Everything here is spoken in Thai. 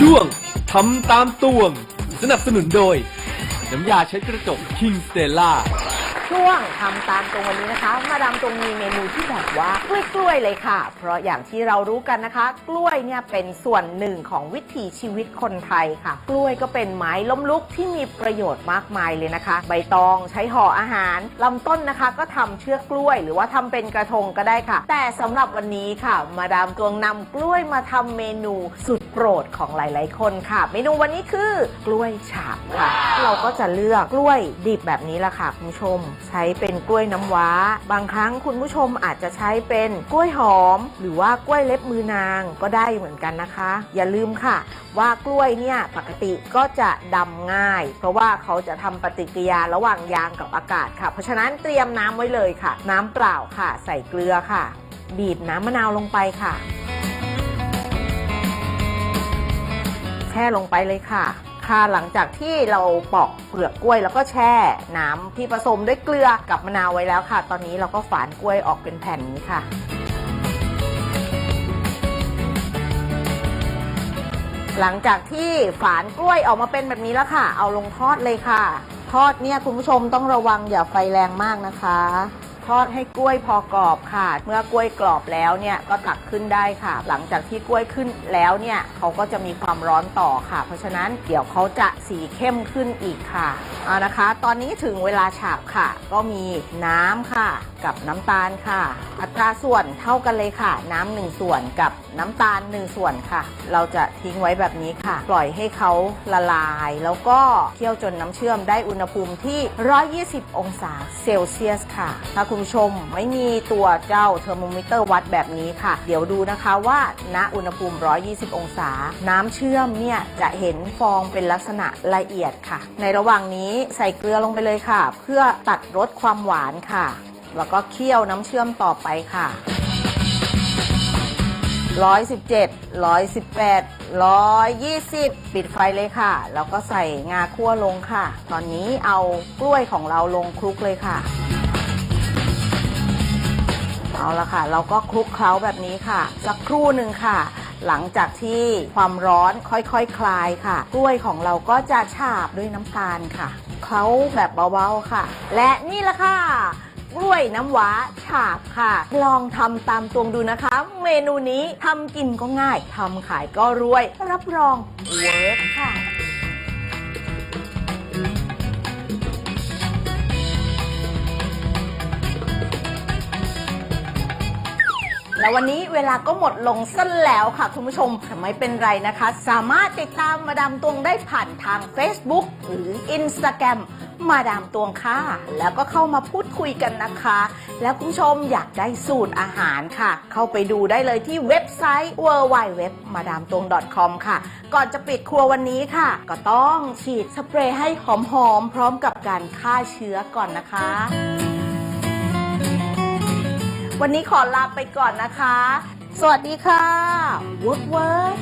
ช่วงทำตามตวง สนับสนุนโดย น้ำยาเช็ดกระจก King Stella ช่วงทำตามตรงวันนี้นะคะ มาดามตรงมีเมนูที่แบบว่ากล้วยกล้วยๆเลยค่ะ เพราะอย่างที่เรารู้กันนะคะ กล้วยเนี่ยเป็นส่วนหนึ่งของวิถีชีวิตคนไทยค่ะ กล้วยก็เป็นไม้ล้มลุกที่มีประโยชน์มากมายเลยนะคะ ใบตองใช้ห่ออาหารลำต้นนะคะ ก็ทำเชือกกล้วย หรือว่าทำเป็นกระทงก็ได้ค่ะ แต่สำหรับวันนี้ค่ะ มาดามตวงนำกล้วยมาทำเมนูสุดโปรดของหลาย ๆ คนค่ะ เมนูวันนี้คือกล้วยฉาบค่ะ เราก็จะเลือกกล้วยดิบแบบนี้ละค่ะคุณผู้ชมใช้เป็นกล้วยน้ำว้า บางครั้งคุณผู้ชมอาจจะใช้เป็นกล้วยหอม หรือว่ากล้วยเล็บมือนางก็ได้เหมือนกันนะคะ อย่าลืมค่ะ ว่ากล้วยเนี่ยปกติก็จะดำง่าย เพราะว่าเขาจะทำปฏิกิริยาระหว่างยางกับอากาศค่ะ เพราะฉะนั้นเตรียมน้ำไว้เลยค่ะ น้ำเปล่าค่ะ ใส่เกลือค่ะ บีบน้ำมะนาวลงไปค่ะ แช่ลงไปเลยค่ะ ค่ะหลังจากที่เราปอกเปลือกกล้วยแล้วก็แช่น้ำที่ผสมด้วยเกลือกับมะนาวไว้แล้วค่ะ ตอนนี้เราก็ฝานกล้วยออกเป็นแผ่นนี้ค่ะหลังจากที่ฝานกล้วยออกมาเป็นแบบนี้แล้วค่ะ เอาลงทอดเลยค่ะ ทอดเนี่ยคุณผู้ชมต้องระวังอย่าไฟแรงมากนะคะ ทอดให้กล้วยพอกรอบค่ะ เมื่อกล้วยกรอบแล้วเนี่ยก็ตักขึ้นได้ค่ะ หลังจากที่กล้วยขึ้นแล้วเนี่ยเขาก็จะมีความร้อนต่อค่ะ เพราะฉะนั้นเดี๋ยวเขาจะสีเข้มขึ้นอีกค่ะเอานะคะ ตอนนี้ถึงเวลาฉาบค่ะ ก็มีน้ำค่ะ กับน้ำตาลค่ะ อัตราส่วนเท่ากันเลยค่ะ น้ำหนึ่งส่วนกับน้ำตาลหนึ่งส่วนค่ะ เราจะทิ้งไว้แบบนี้ค่ะ ปล่อยให้เขาละลาย แล้วก็เคี่ยวจนน้ำเชื่อมได้อุณหภูมิที่ 120 องศาเซลเซียสค่ะ ถ้าคุณผู้ชมไม่มีตัวเจ้าเทอร์โมมิเตอร์วัดแบบนี้ค่ะ เดี๋ยวดูนะคะว่าณอุณหภูมิ 120 องศา น้ำเชื่อมเนี่ยจะเห็นฟองเป็นลักษณะละเอียดค่ะ ในระหว่างนี้ใส่เกลือลงไปเลยค่ะ เพื่อตัดรสความหวานค่ะ แล้วก็เคี่ยวน้ำเชื่อมต่อไปค่ะ 117 118 120 ปิดไฟเลยค่ะ แล้วก็ใส่งาคั่วลงค่ะ ตอนนี้เอากล้วยของเราลงคลุกเลยค่ะ เอาละค่ะ เราก็คลุกเคล้าแบบนี้ค่ะ สักครู่หนึ่งค่ะ หลังจากที่ความร้อนค่อยๆคคลายค่ะ กล้วยของเราก็จะฉาบด้วยน้ำตาลค่ะเคล้าแบบเบาๆค่ะ และนี่ละค่ะ กล้วยน้ำว้าฉาบค่ะ ลองทำตามตวงดูนะคะ เมนูนี้ทำกินก็ง่ายทำขายก็รวย รับรองเวิร์กค่ะแล้ววันนี้เวลาก็หมดลงสั้นแล้วค่ะ คุณผู้ชมแต่ไม่เป็นไรนะคะ สามารถติดตามมาดามตวงได้ผ่านทาง Facebook หรือ Instagram มาดามตวงค่ะ แล้วก็เข้ามาพูดคุยกันนะคะ แล้วคุณผู้ชมอยากได้สูตรอาหารค่ะ เข้าไปดูได้เลยที่เว็บไซต์ w w w m a d a m t w n g c o m ค่ะ ก่อนจะปิดครัววันนี้ค่ะ ก็ต้องฉีดสเปรย์ให้หอมๆ พร้อมกับการฆ่าเชื้อก่อนนะคะ วันนี้ขอลาไปก่อนนะคะ สวัสดีค่ะ Woodward